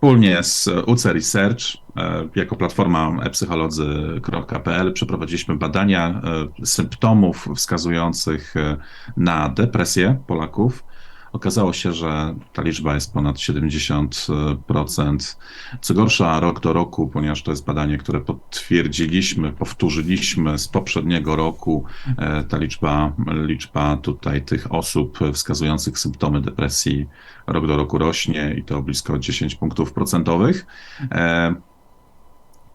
Wspólnie z UC Research e, jako platforma epsycholodzy.pl przeprowadziliśmy badania e, symptomów wskazujących e, na depresję Polaków. Okazało się, że ta liczba jest ponad 70%. Co gorsza, rok do roku, ponieważ to jest badanie, które potwierdziliśmy, powtórzyliśmy z poprzedniego roku, e, ta liczba, liczba tutaj tych osób wskazujących symptomy depresji rok do roku rośnie i to blisko 10 punktów procentowych. E,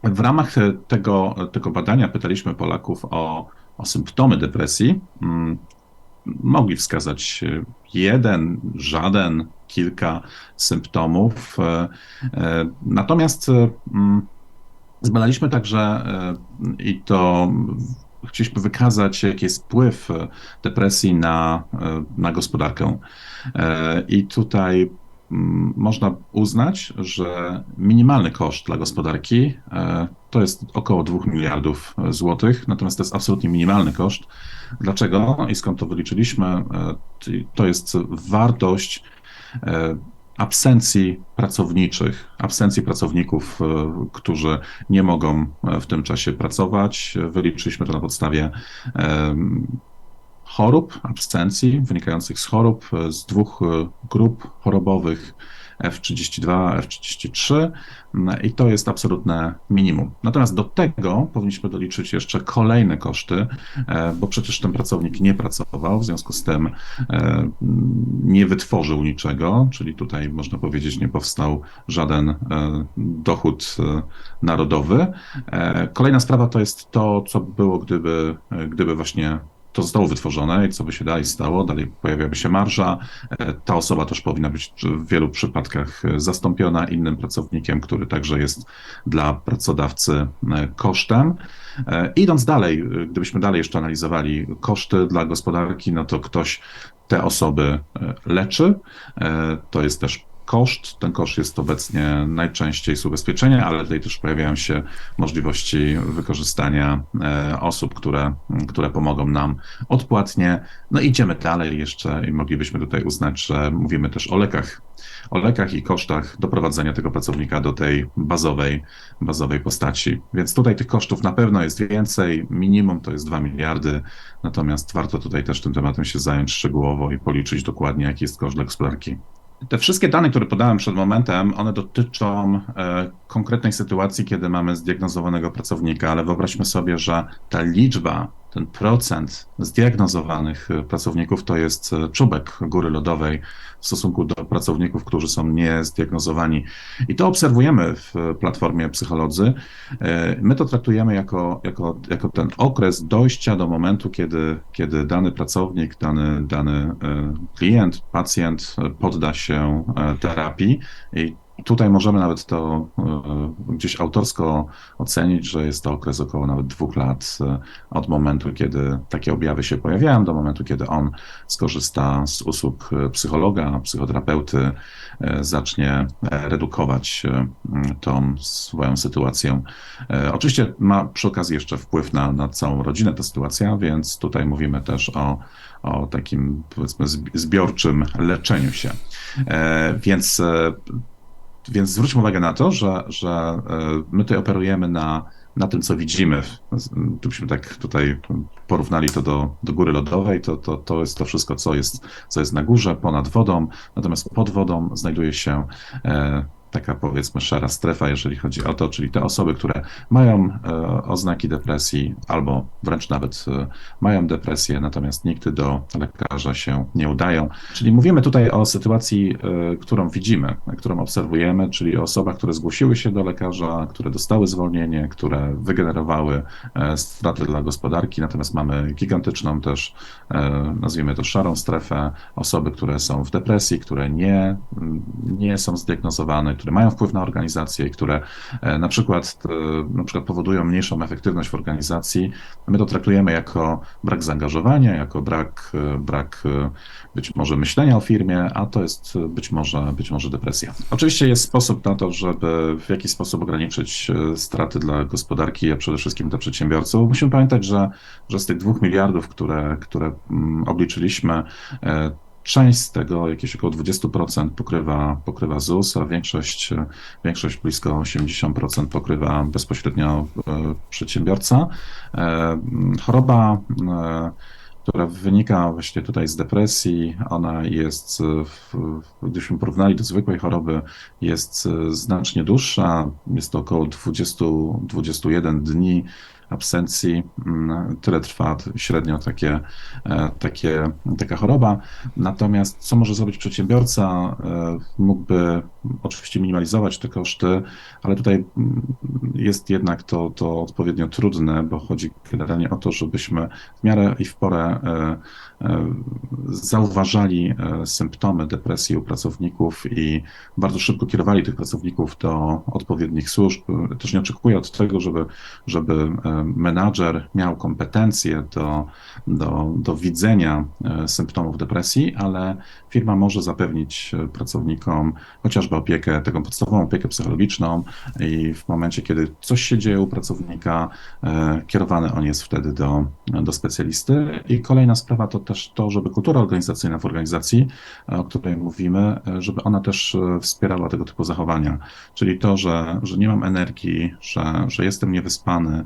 w ramach tego, tego badania pytaliśmy Polaków o, o symptomy depresji. Mogli wskazać jeden, żaden, kilka symptomów. E, e, natomiast mm, zbadaliśmy także e, i to chcieliśmy wykazać, jaki jest wpływ depresji na, na gospodarkę. I tutaj można uznać, że minimalny koszt dla gospodarki to jest około 2 miliardów złotych, natomiast to jest absolutnie minimalny koszt. Dlaczego i skąd to wyliczyliśmy? E, to jest wartość e, absencji pracowniczych, absencji pracowników, e, którzy nie mogą w tym czasie pracować. Wyliczyliśmy to na podstawie chorób, absencji wynikających z chorób z dwóch grup chorobowych F32, F33 i to jest absolutne minimum. Natomiast do tego powinniśmy doliczyć jeszcze kolejne koszty, e, bo przecież ten pracownik nie pracował, w związku z tym e, nie wytworzył niczego, czyli tutaj można powiedzieć nie powstał żaden e, dochód narodowy. Kolejna sprawa to jest to, co było, gdyby, gdyby właśnie to zostało wytworzone i co by się dalej stało, dalej pojawiałaby się marża. E, ta osoba też powinna być w wielu przypadkach e, zastąpiona innym pracownikiem, który także jest dla pracodawcy e, kosztem. Idąc dalej, gdybyśmy dalej jeszcze analizowali koszty dla gospodarki, no to ktoś te osoby leczy. To jest też koszt. Ten koszt jest obecnie najczęściej z ubezpieczenia, ale tutaj też pojawiają się możliwości wykorzystania e, osób, które, które pomogą nam odpłatnie. No idziemy dalej jeszcze i moglibyśmy tutaj uznać, że mówimy też o lekach, o lekach i kosztach doprowadzenia tego pracownika do tej bazowej, bazowej postaci. Więc tutaj tych kosztów na pewno jest więcej, minimum to jest 2 miliardy, natomiast warto tutaj też tym tematem się zająć szczegółowo i policzyć dokładnie, jaki jest koszt dla gospodarki. Te wszystkie dane, które podałem przed momentem, one dotyczą e, konkretnej sytuacji, kiedy mamy zdiagnozowanego pracownika, ale wyobraźmy sobie, że ta liczba ten procent zdiagnozowanych e, pracowników to jest e, czubek góry lodowej w stosunku do pracowników, którzy są niezdiagnozowani. I to obserwujemy w platformie Psycholodzy. E, my to traktujemy jako, jako, jako ten okres dojścia do momentu, kiedy, kiedy dany pracownik, dany, dany klient, pacjent podda się terapii i Tutaj możemy nawet to e, gdzieś autorsko ocenić, że jest to okres około nawet dwóch lat e, od momentu, kiedy takie objawy się pojawiają, do momentu, kiedy on skorzysta z usług psychologa, psychoterapeuty, e, zacznie redukować tą swoją sytuację. Oczywiście ma przy okazji jeszcze wpływ na, na całą rodzinę ta sytuacja, więc tutaj mówimy też o, o takim powiedzmy zbiorczym leczeniu się. Więc więc zwróćmy uwagę na to, że, że e, my tutaj operujemy na, na tym, co widzimy. Gdybyśmy tak tutaj porównali to do, do góry lodowej, to, to, to jest to wszystko, co jest, co jest na górze, ponad wodą, natomiast pod wodą znajduje się e, taka powiedzmy szara strefa, jeżeli chodzi o to, czyli te osoby, które mają e, oznaki depresji albo wręcz nawet e, mają depresję, natomiast nigdy do lekarza się nie udają. Czyli mówimy tutaj o sytuacji, e, którą widzimy, którą obserwujemy, czyli o osobach, które zgłosiły się do lekarza, które dostały zwolnienie, które wygenerowały straty dla gospodarki, natomiast mamy gigantyczną też, nazwijmy to szarą strefę, osoby, które są w depresji, które nie, nie są zdiagnozowane, które mają wpływ na organizację i które e, na przykład, e, na przykład powodują mniejszą efektywność w organizacji, my to traktujemy jako brak zaangażowania, jako brak, e, brak być może myślenia o firmie, a to jest być może, być może depresja. Oczywiście jest sposób na to, żeby w jakiś sposób ograniczyć straty dla gospodarki, a przede wszystkim dla przedsiębiorców. Musimy pamiętać, że, że z tych dwóch miliardów, które, które mm, obliczyliśmy, Część z tego, jakieś około 20% pokrywa, pokrywa ZUS, a większość, większość blisko 80% pokrywa bezpośrednio e, przedsiębiorca. E, Choroba, e, która wynika właśnie tutaj z depresji, ona jest, gdybyśmy porównali do zwykłej choroby, jest znacznie dłuższa, jest to około 20-21 dni absencji, Mm, tyle trwa średnio takie, e, takie, taka choroba. Natomiast co może zrobić przedsiębiorca? E, Mógłby oczywiście minimalizować te koszty, ale tutaj mm, jest jednak to, to odpowiednio trudne, bo chodzi generalnie o to, żebyśmy w miarę i w porę e, zauważali symptomy depresji u pracowników i bardzo szybko kierowali tych pracowników do odpowiednich służb. Też nie oczekuję od tego, żeby, żeby menadżer miał kompetencje do, do, do widzenia e, symptomów depresji, ale firma może zapewnić e, pracownikom chociażby opiekę, taką podstawową opiekę psychologiczną i w momencie, kiedy coś się dzieje u pracownika, e, kierowany on jest wtedy do, do specjalisty. I kolejna sprawa to też to, żeby kultura organizacyjna w organizacji, o której mówimy, żeby ona też wspierała tego typu zachowania. Czyli to, że, że nie mam energii, że, że jestem niewyspany,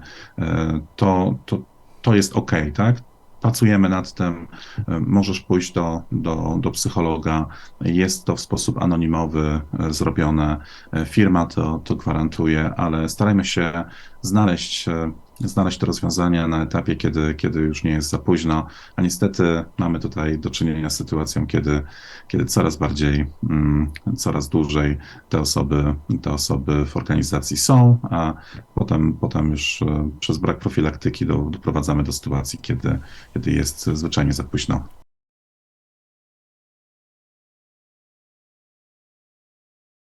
to, to, to jest ok, tak? Pracujemy nad tym, możesz pójść do, do, do psychologa, jest to w sposób anonimowy e, zrobione, e, firma to, to gwarantuje, ale starajmy się znaleźć, e, znaleźć te rozwiązania na etapie, kiedy, kiedy już nie jest za późno, a niestety mamy tutaj do czynienia z sytuacją, kiedy, kiedy coraz bardziej, mm, coraz dłużej te osoby, te osoby w organizacji są, a potem, potem już e, przez brak profilaktyki do, doprowadzamy do sytuacji, kiedy, kiedy jest zwyczajnie za późno.